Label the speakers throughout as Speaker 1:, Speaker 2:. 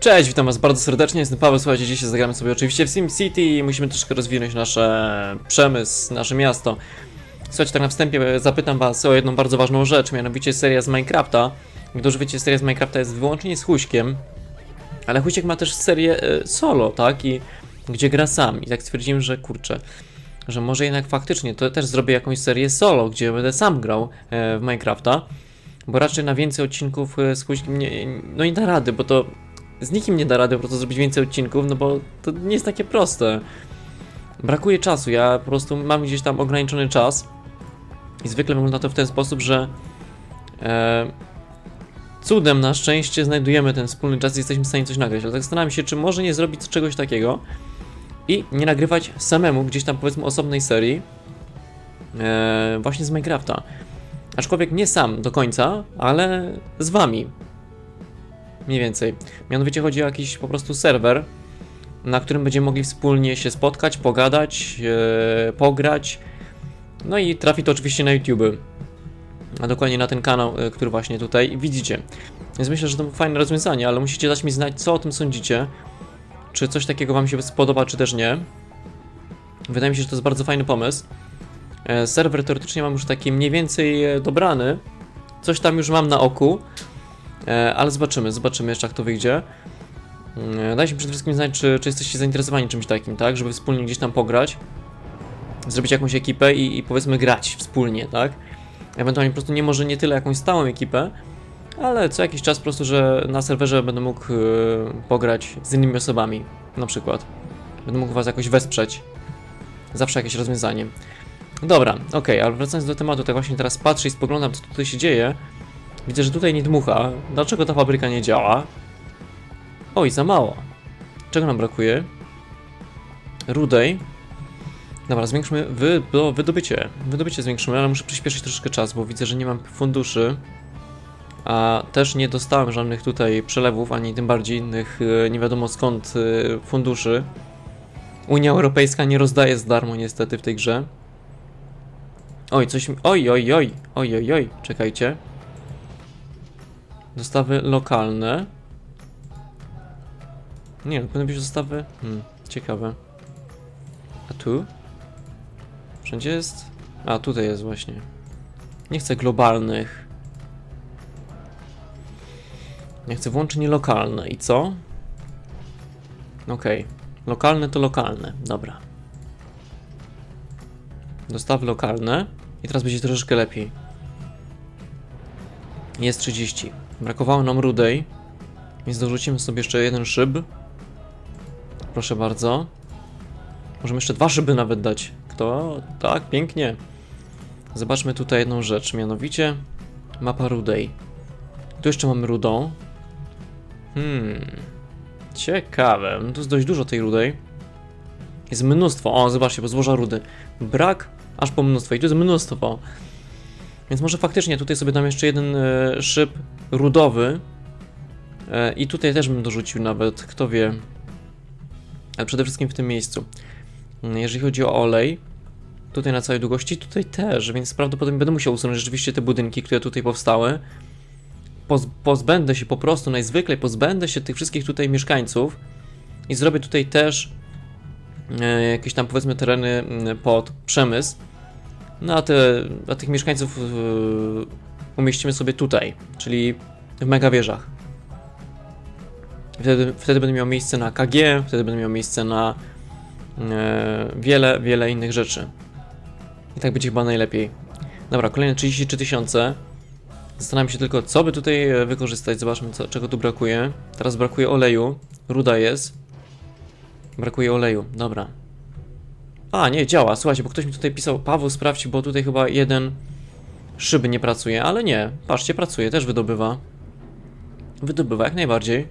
Speaker 1: Cześć, witam was bardzo serdecznie, jestem Paweł, słuchajcie, dzisiaj zagramy sobie oczywiście w SimCity i musimy troszkę rozwinąć nasze przemysł, nasze miasto. Słuchajcie, tak na wstępie zapytam was o jedną bardzo ważną rzecz, mianowicie seria z Minecrafta. Jak dobrze wiecie, seria z Minecrafta jest wyłącznie z Huśkiem, ale Huśek ma też serię e, solo, tak, i gdzie gra sam i tak stwierdziłem, że kurczę, że może jednak faktycznie to też zrobię jakąś serię solo, gdzie będę sam grał e, w Minecrafta, bo raczej na więcej odcinków e, z Huśkiem nie, no nie da rady, bo to z nikim nie da rady po prostu zrobić więcej odcinków, no bo to nie jest takie proste. Brakuje czasu, ja po prostu mam gdzieś tam ograniczony czas i zwykle wygląda to w ten sposób, że e, cudem na szczęście znajdujemy ten wspólny czas i jesteśmy w stanie coś nagrać, ale tak zastanawiam się, czy może nie zrobić czegoś takiego i nie nagrywać samemu gdzieś tam powiedzmy osobnej serii e, właśnie z Minecrafta. Aczkolwiek nie sam do końca, ale z wami. Mniej więcej. Mianowicie chodzi o jakiś po prostu serwer, na którym będziemy mogli wspólnie się spotkać, pogadać, e, pograć. No i trafi to oczywiście na YouTube. A dokładnie na ten kanał, e, który właśnie tutaj widzicie. Więc myślę, że to fajne rozwiązanie, ale musicie dać mi znać, co o tym sądzicie. Czy coś takiego Wam się spodoba, czy też nie. Wydaje mi się, że to jest bardzo fajny pomysł. E, serwer teoretycznie mam już taki mniej więcej dobrany. Coś tam już mam na oku. E, ale zobaczymy, zobaczymy jeszcze jak to wyjdzie. E, Dajcie mi przede wszystkim znać, czy, czy jesteście zainteresowani czymś takim, tak? Żeby wspólnie gdzieś tam pograć. Zrobić jakąś ekipę i, i powiedzmy grać wspólnie, tak? Ewentualnie po prostu nie może nie tyle jakąś stałą ekipę, ale co jakiś czas po prostu, że na serwerze będę mógł e, pograć z innymi osobami, na przykład. Będę mógł was jakoś wesprzeć. Zawsze jakieś rozwiązanie. Dobra, okej, ale wracając do tematu, tak właśnie teraz patrzę i spoglądam, co tutaj się dzieje. Widzę, że tutaj nie dmucha. Dlaczego ta fabryka nie działa? Oj, za mało. Czego nam brakuje? Rudej. Dobra, zwiększmy wy, do, wydobycie. Wydobycie zwiększymy, ale muszę przyspieszyć troszeczkę czas, bo widzę, że nie mam funduszy. A też nie dostałem żadnych tutaj przelewów, ani tym bardziej innych e, nie wiadomo skąd e, funduszy. Unia Europejska nie rozdaje z darmo niestety w tej grze. Oj, coś mi... Oj, oj, oj, oj, oj, oj, czekajcie. Dostawy lokalne. Nie, no, powinny być dostawy. Hmm, ciekawe. A tu? Wszędzie jest? A, tutaj jest właśnie. Nie chcę globalnych. Nie chcę włączenie lokalne. I co? Okej. Lokalne to lokalne. Dobra. Dostawy lokalne. I teraz będzie troszeczkę lepiej. Jest 30. Brakowało nam rudej, więc dorzucimy sobie jeszcze jeden szyb. Proszę bardzo. Możemy jeszcze dwa szyby nawet dać. Kto? Tak, pięknie. Zobaczmy tutaj jedną rzecz, mianowicie mapa rudej. Tu jeszcze mamy rudą. Hmm. Ciekawe. No tu jest dość dużo tej rudej. Jest mnóstwo. O, zobaczcie, bo złoża rudy. Brak aż po mnóstwo. I tu jest mnóstwo. Więc może faktycznie tutaj sobie dam jeszcze jeden e, szyb rudowy. E, I tutaj też bym dorzucił nawet, kto wie. Ale przede wszystkim w tym miejscu. Mm, Jeżeli chodzi o olej, tutaj na całej długości, tutaj też, więc prawdopodobnie będę musiał usunąć rzeczywiście te budynki, które tutaj powstały. Poz pozbędę się po prostu najzwyklej, pozbędę się tych wszystkich tutaj mieszkańców i zrobię tutaj też e, jakieś tam powiedzmy tereny mm, pod przemysł. No a, te, a tych mieszkańców umieścimy sobie tutaj, czyli w megawieżach. Wtedy, wtedy będę miał miejsce na KG, wtedy będę miał miejsce na yy, wiele, wiele innych rzeczy. I tak będzie chyba najlepiej. Dobra, kolejne 33 tysiące. Zastanawiam się tylko, co by tutaj e, wykorzystać. Zobaczmy, co, czego tu brakuje. Teraz brakuje oleju. Ruda jest. Brakuje oleju, dobra. A, nie, działa. Słuchajcie, bo ktoś mi tutaj pisał, Paweł sprawdź, bo tutaj chyba jeden szyby nie pracuje, ale nie. Patrzcie, pracuje, też wydobywa. Wydobywa jak najbardziej.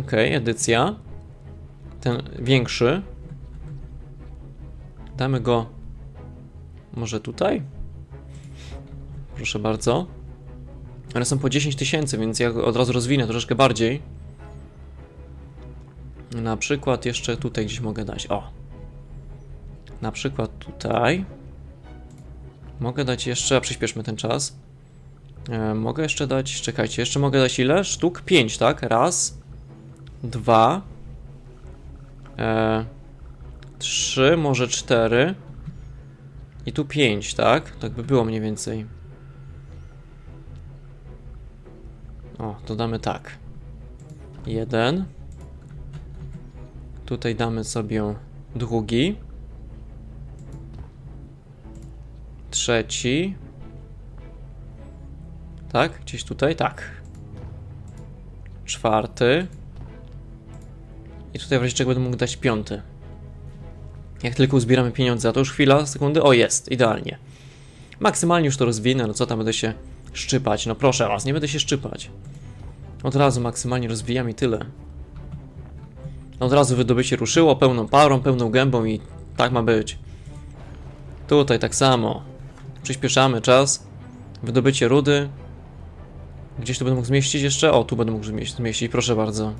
Speaker 1: Okej, edycja. Ten większy. Damy go może tutaj? Proszę bardzo. One są po 10 tysięcy, więc ja od razu rozwinę troszeczkę bardziej. Na przykład jeszcze tutaj gdzieś mogę dać. O, na przykład tutaj. Mogę dać jeszcze, a przyspieszmy ten czas. E, mogę jeszcze dać, czekajcie, jeszcze mogę dać ile? Sztuk 5, tak? Raz, dwa, e, trzy, może cztery i tu pięć, tak? Tak by było mniej więcej. O, to damy tak. Jeden. Tutaj damy sobie drugi. Trzeci. Tak? Gdzieś tutaj? Tak. Czwarty. I tutaj w razie czego będę mógł dać piąty. Jak tylko uzbieramy pieniądze, a to już chwila, sekundy. O, jest, idealnie. Maksymalnie już to rozwinę, no co tam będę się szczypać? No proszę was, nie będę się szczypać. Od razu maksymalnie rozwijam i tyle. Od razu wydobycie ruszyło, pełną parą, pełną gębą i tak ma być. Tutaj tak samo. Przyspieszamy czas. Wydobycie rudy. Gdzieś tu będę mógł zmieścić jeszcze? O, tu będę mógł zmieścić, proszę bardzo.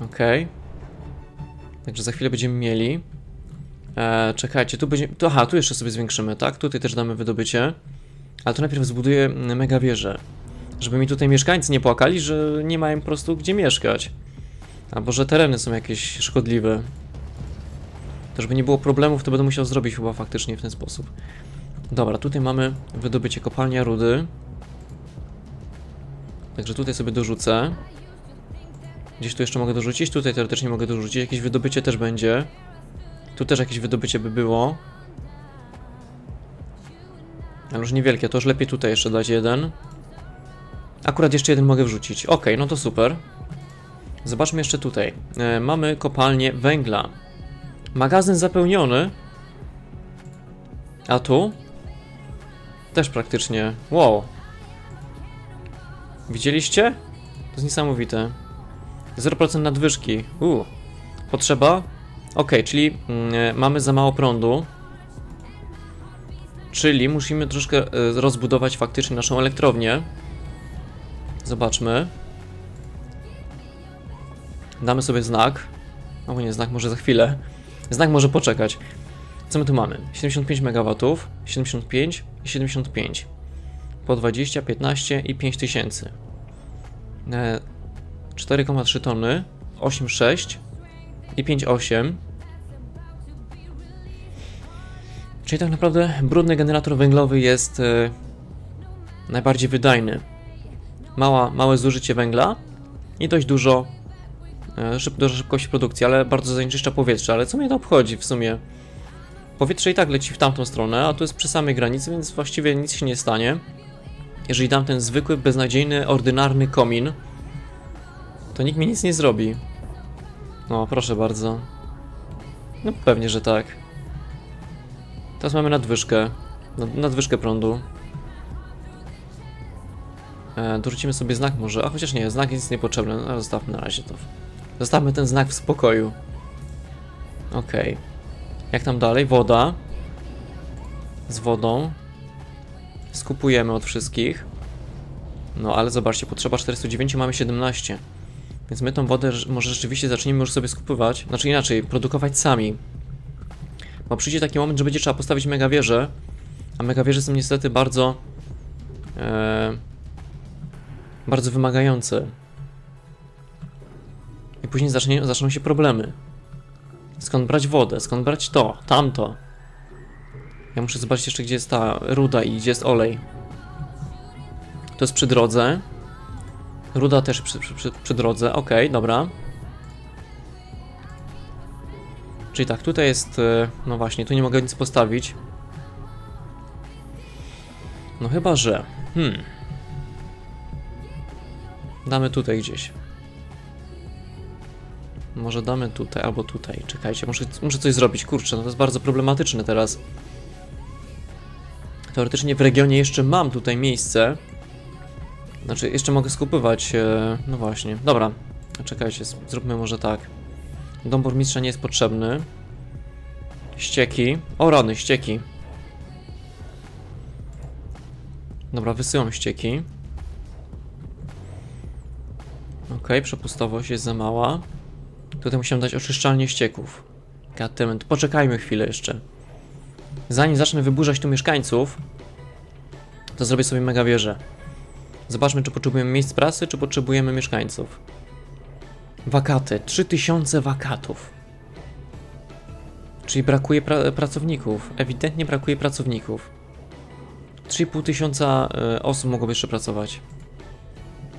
Speaker 1: Okej. Także za chwilę będziemy mieli. E, czekajcie, tu będzie. Tu, aha, tu jeszcze sobie zwiększymy, tak? Tutaj też damy wydobycie. Ale to najpierw zbuduję mm, mega wieżę. Żeby mi tutaj mieszkańcy nie płakali, że nie mają po prostu gdzie mieszkać. Albo że tereny są jakieś szkodliwe. To żeby nie było problemów, to będę musiał zrobić chyba faktycznie w ten sposób. Dobra, tutaj mamy wydobycie kopalnia rudy. Także tutaj sobie dorzucę. Gdzieś tu jeszcze mogę dorzucić, tutaj teoretycznie mogę dorzucić. Jakieś wydobycie też będzie. Tu też jakieś wydobycie by było. Ale już niewielkie, to już lepiej tutaj jeszcze dać jeden. Akurat jeszcze jeden mogę wrzucić. Ok, no to super. Zobaczmy jeszcze tutaj. E, mamy kopalnię węgla. Magazyn zapełniony. A tu? Też praktycznie. Wow. Widzieliście? To jest niesamowite. 0% nadwyżki. U. Potrzeba? Ok, czyli mm, e, mamy za mało prądu. Czyli musimy troszkę e, rozbudować faktycznie naszą elektrownię. Zobaczmy. Damy sobie znak. O nie, znak może za chwilę. Znak może poczekać. Co my tu mamy? 75 MW, 75 i 75. Po 20, 15 i 5000. E, 4,3 tony, 8,6 i 5,8. Czyli tak naprawdę brudny generator węglowy jest e, najbardziej wydajny. Mała, małe zużycie węgla i dość dużo, e, szyb, duża szybkość produkcji, ale bardzo zanieczyszcza powietrze. Ale co mnie to obchodzi w sumie? Powietrze i tak leci w tamtą stronę, a tu jest przy samej granicy, więc właściwie nic się nie stanie. Jeżeli dam ten zwykły, beznadziejny, ordynarny komin, to nikt mi nic nie zrobi. No, proszę bardzo. No pewnie, że tak. Teraz mamy nadwyżkę. Nad, nadwyżkę prądu. E, dorzucimy sobie znak może, a chociaż nie, znak jest niepotrzebny, no, zostawmy na razie to. Zostawmy ten znak w spokoju. Okej. Jak tam dalej? Woda. Z wodą. Skupujemy od wszystkich. No ale zobaczcie, potrzeba 409, mamy 17. Więc my tą wodę może rzeczywiście zaczniemy już sobie skupywać. Znaczy inaczej, produkować sami. Bo przyjdzie taki moment, że będzie trzeba postawić mega wieże. A mega wieże są niestety bardzo. E, bardzo wymagające. I później zacznie, zaczną się problemy. Skąd brać wodę? Skąd brać to? Tamto? Ja muszę zobaczyć jeszcze, gdzie jest ta ruda i gdzie jest olej. To jest przy drodze. Ruda też przy, przy, przy, przy drodze. Okej, dobra. Czyli tak, tutaj jest. e, No właśnie, tu nie mogę nic postawić. No chyba, że. Hmm. Damy tutaj gdzieś. Może damy tutaj albo tutaj. Czekajcie, muszę, muszę coś zrobić. Kurczę, no to jest bardzo problematyczne teraz. Teoretycznie w regionie jeszcze mam tutaj miejsce. Znaczy, jeszcze mogę skupywać. E, no właśnie. Dobra, czekajcie, zróbmy może tak. Dom burmistrza nie jest potrzebny. Ścieki. O rany, ścieki. Dobra, wysyłam ścieki. Okej, przepustowość jest za mała. Tutaj musiałem dać oczyszczalnię ścieków. Goddammit, poczekajmy chwilę jeszcze. Zanim zacznę wyburzać tu mieszkańców, to zrobię sobie mega wieżę. Zobaczmy, czy potrzebujemy miejsc pracy, czy potrzebujemy mieszkańców. Wakaty. 3000 wakatów. Czyli brakuje pra pracowników. Ewidentnie brakuje pracowników. 3,5 tysiąca y, osób mogłoby jeszcze pracować.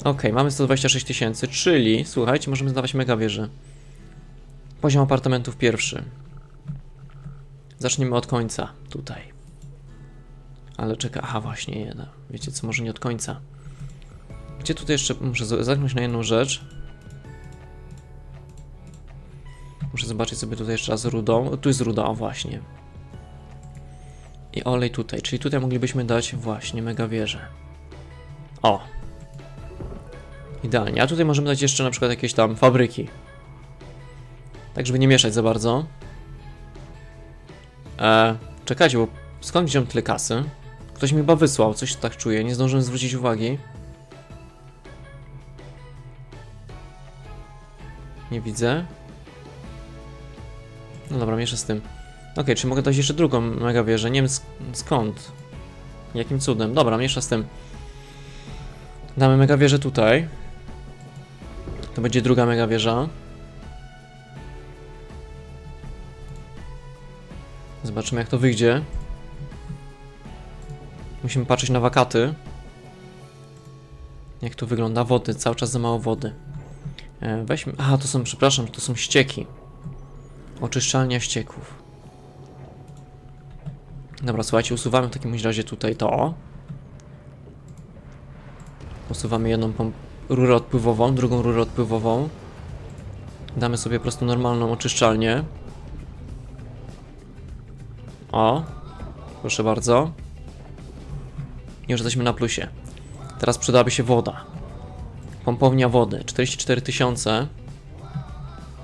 Speaker 1: Ok, mamy 126 tysięcy, czyli, słuchajcie, możemy zdawać mega wieże. Poziom apartamentów pierwszy. Zaczniemy od końca, tutaj. Ale czeka, aha właśnie, jeden. Wiecie co, może nie od końca. Gdzie tutaj jeszcze, muszę z- zerknąć na jedną rzecz. Muszę zobaczyć sobie tutaj jeszcze raz rudą. Tu jest ruda, o właśnie. I olej tutaj, czyli tutaj moglibyśmy dać właśnie mega wieżę. O! Idealnie. A tutaj możemy dać jeszcze na przykład jakieś tam fabryki. Tak, żeby nie mieszać za bardzo. E, czekajcie, bo skąd wziąłem tyle kasy? Ktoś mi chyba wysłał, coś tak czuję, nie zdążyłem zwrócić uwagi. Nie widzę. No dobra, mieszę z tym. Okej, czy mogę dać jeszcze drugą mega wieżę? Nie wiem sk skąd. Jakim cudem. Dobra, miesza z tym. Damy mega wieżę tutaj. To będzie druga mega wieża. Zobaczymy jak to wyjdzie. Musimy patrzeć na wakaty. Jak to wygląda? Wody, cały czas za mało wody. E, weźmy. Aha, to są, przepraszam, to są ścieki. Oczyszczalnia ścieków. Dobra, słuchajcie, usuwamy w takim razie tutaj to. Usuwamy jedną rurę odpływową, drugą rurę odpływową. Damy sobie po prostu normalną oczyszczalnię. O, proszę bardzo. Już jesteśmy na plusie. Teraz przydałaby się woda. Pompownia wody, 44 tysiące.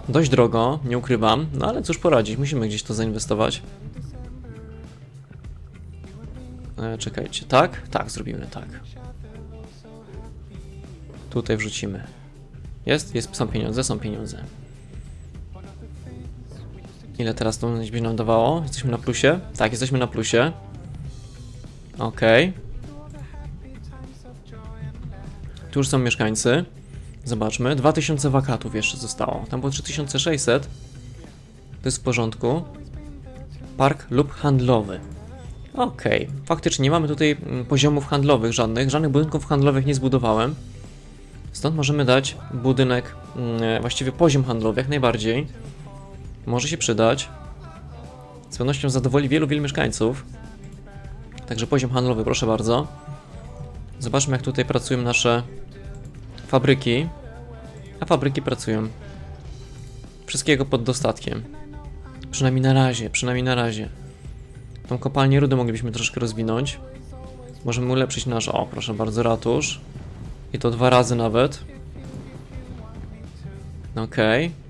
Speaker 1: Dość drogo, nie ukrywam, no ale cóż poradzić, musimy gdzieś to zainwestować. E, czekajcie, tak? Tak, zrobimy tak. Tutaj wrzucimy. Jest? Jest, są pieniądze, są pieniądze. Ile teraz to będzie nam dawało? Jesteśmy na plusie? Tak, jesteśmy na plusie. Okej. Tu już są mieszkańcy. Zobaczmy. 2000 wakatów jeszcze zostało. Tam było 3600. To jest w porządku. Park lub handlowy. Okej. Faktycznie nie mamy tutaj mm, poziomów handlowych żadnych. Żadnych budynków handlowych nie zbudowałem. Stąd możemy dać budynek, mm, właściwie poziom handlowy jak najbardziej. Może się przydać. Z pewnością zadowoli wielu, wielu mieszkańców. Także poziom handlowy, proszę bardzo. Zobaczmy, jak tutaj pracują nasze fabryki. A fabryki pracują. Wszystkiego pod dostatkiem. Przynajmniej na razie, przynajmniej na razie. Tą kopalnię rudy moglibyśmy troszkę rozwinąć. Możemy ulepszyć nasz, o proszę bardzo, ratusz. I to dwa razy nawet. Okej.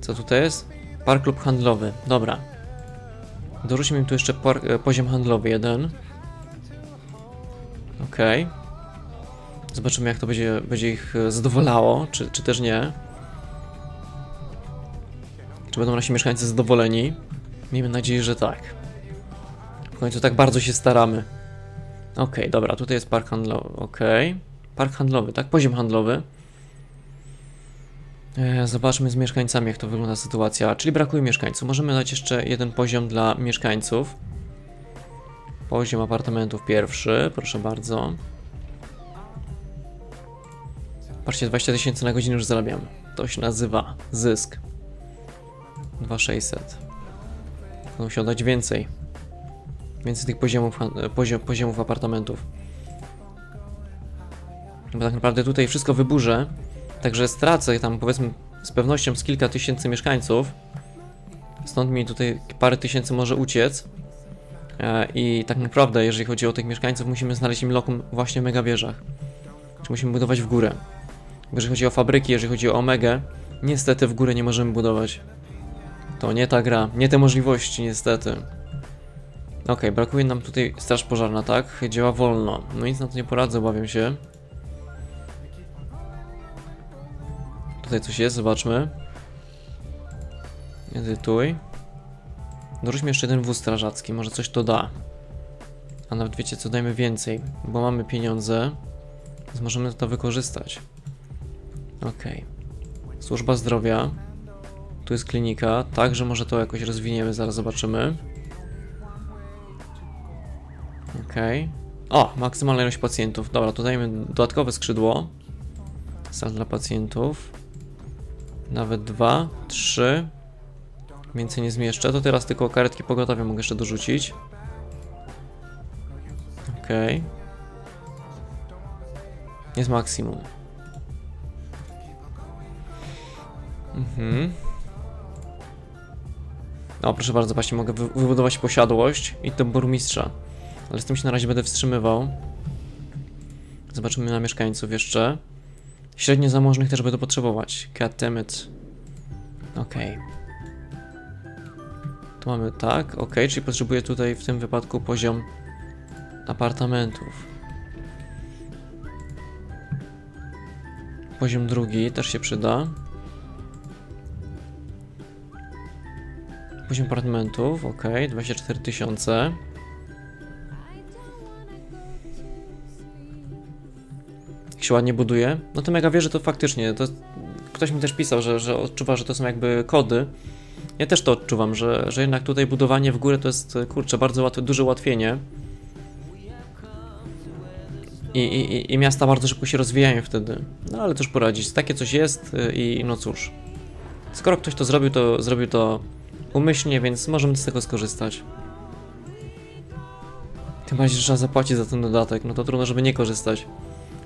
Speaker 1: Co tutaj jest? Park lub handlowy. Dobra. Dorzućmy im tu jeszcze par- e, poziom handlowy jeden. Okej. Zobaczymy jak to będzie, będzie ich e, zadowalało, czy, czy też nie. Czy będą nasi mieszkańcy zadowoleni? Miejmy nadzieję, że tak. W końcu tak bardzo się staramy. Okej, dobra, tutaj jest park handlowy. Okej. Park handlowy, tak? Poziom handlowy. E, Zobaczmy z mieszkańcami, jak to wygląda sytuacja. Czyli brakuje mieszkańców. Możemy dać jeszcze jeden poziom dla mieszkańców. Poziom apartamentów pierwszy, proszę bardzo. Patrzcie, 20 tysięcy na godzinę już zarabiamy. To się nazywa zysk. 2600. Będą się oddać więcej. Więcej tych poziomów, e, poziom, poziomów apartamentów. Bo tak naprawdę tutaj wszystko wyburzę. Także stracę tam powiedzmy z pewnością z kilka tysięcy mieszkańców. Stąd mi tutaj parę tysięcy może uciec. E, I tak naprawdę, jeżeli chodzi o tych mieszkańców, musimy znaleźć im lokum właśnie w mega wieżach. Czy musimy budować w górę. Jeżeli chodzi o fabryki, jeżeli chodzi o Omegę, niestety w górę nie możemy budować. To nie ta gra, nie te możliwości, niestety. Okej, brakuje nam tutaj straż pożarna, tak? Działa wolno. No nic na to nie poradzę, obawiam się. Tutaj coś jest, zobaczmy. Edytuj. Dorzućmy jeszcze jeden wóz strażacki, może coś to da. A nawet wiecie co, dajmy więcej, bo mamy pieniądze, więc możemy to wykorzystać. Okej. Służba zdrowia. Tu jest klinika, także może to jakoś rozwiniemy, zaraz zobaczymy. Okej. O, maksymalna ilość pacjentów. Dobra, to dajmy dodatkowe skrzydło. Sal dla pacjentów. Nawet dwa, trzy. Więcej nie zmieszczę. To teraz tylko karetki pogotowia mogę jeszcze dorzucić. Okej. Jest maksimum. Mhm. O, proszę bardzo, właśnie mogę wy wybudować posiadłość i to burmistrza. Ale z tym się na razie będę wstrzymywał. Zobaczymy na mieszkańców jeszcze. Średnio zamożnych też będę potrzebować. God damn it. Okej. Tu mamy tak, ok, czyli potrzebuję tutaj w tym wypadku poziom apartamentów. Poziom drugi też się przyda. Poziom apartamentów, ok, 24 tysiące. Się ładnie buduje. No to mega wieże to faktycznie, to ktoś mi też pisał, że, że odczuwa, że to są jakby kody. Ja też to odczuwam, że, że jednak tutaj budowanie w górę to jest, kurczę, bardzo łatwe, duże ułatwienie. I, i, i- miasta bardzo szybko się rozwijają wtedy. No ale cóż poradzić, takie coś jest y, i no cóż. Skoro ktoś to zrobił, to zrobił to umyślnie, więc możemy z tego skorzystać. Tym bardziej, że trzeba zapłacić za ten dodatek, no to trudno, żeby nie korzystać.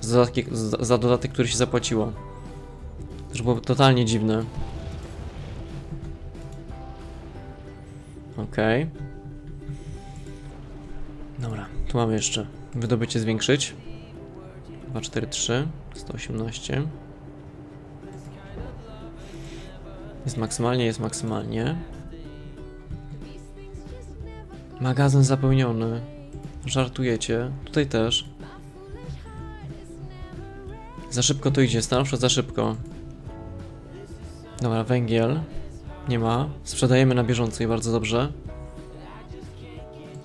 Speaker 1: Z dodatki, z, za dodatek, który się zapłaciło. To było totalnie dziwne. Okej. Dobra, tu mamy jeszcze wydobycie zwiększyć. 2, 4, 3, 118. Jest maksymalnie, jest maksymalnie. Magazyn zapełniony. Żartujecie. Tutaj też. Za szybko to idzie, stanowczo za szybko. Dobra, węgiel. Nie ma. Sprzedajemy na bieżąco i bardzo dobrze.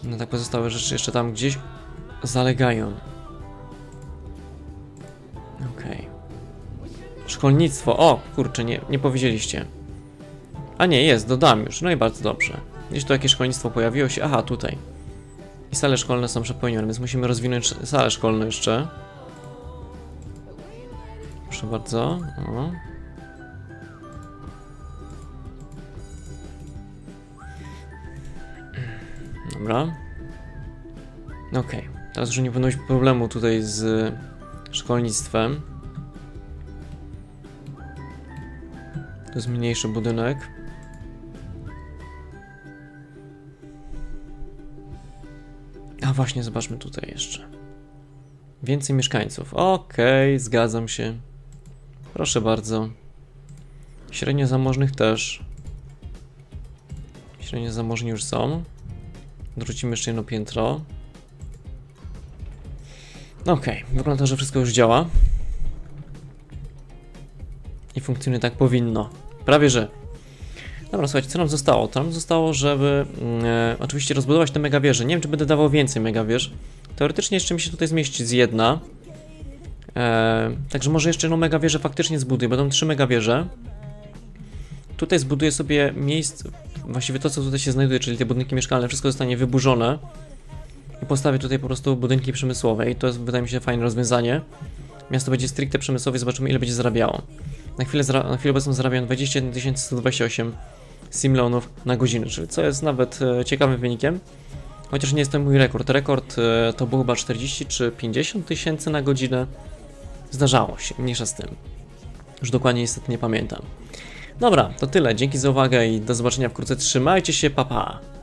Speaker 1: No tak pozostałe rzeczy jeszcze tam gdzieś zalegają. Okej. Szkolnictwo. O, kurczę, nie, nie powiedzieliście. A nie, jest, dodam już. No i bardzo dobrze. Gdzieś tu jakieś szkolnictwo pojawiło się. Aha, tutaj. I sale szkolne są przepełnione, więc musimy rozwinąć salę szkolną jeszcze. Proszę bardzo. O. Dobra. Okej. Teraz już nie powinno być problemu tutaj z szkolnictwem. To jest mniejszy budynek. A właśnie, zobaczmy tutaj jeszcze. Więcej mieszkańców. Okej, zgadzam się. Proszę bardzo. Średnio zamożnych też. Średnio zamożni już są. Dorzucimy jeszcze jedno piętro. Okej, wygląda, że wszystko już działa. I funkcjonuje tak powinno. Prawie że. Dobra, słuchajcie, co nam zostało? To nam zostało, żeby mm, e, oczywiście rozbudować te megawieże. Nie wiem, czy będę dawał więcej megawież. Teoretycznie jeszcze mi się tutaj zmieści z jedna. E, także może jeszcze jedną megawieżę faktycznie zbuduję. Będą trzy megawieże. Tutaj zbuduję sobie miejsce, właściwie to, co tutaj się znajduje, czyli te budynki mieszkalne, wszystko zostanie wyburzone. I postawię tutaj po prostu budynki przemysłowe i to jest, wydaje mi się, fajne rozwiązanie. Miasto będzie stricte przemysłowe, zobaczymy ile będzie zarabiało. Na chwilę, na chwilę obecną zarabiam 21 128 simlonów na godzinę, czyli co jest nawet e, ciekawym wynikiem. Chociaż nie jest to mój rekord. Rekord e, to było chyba 40 czy 50 tysięcy na godzinę. Zdarzało się, mniejsza z tym. Już dokładnie niestety nie pamiętam. Dobra, to tyle. Dzięki za uwagę i do zobaczenia wkrótce. Trzymajcie się, papa. Pa.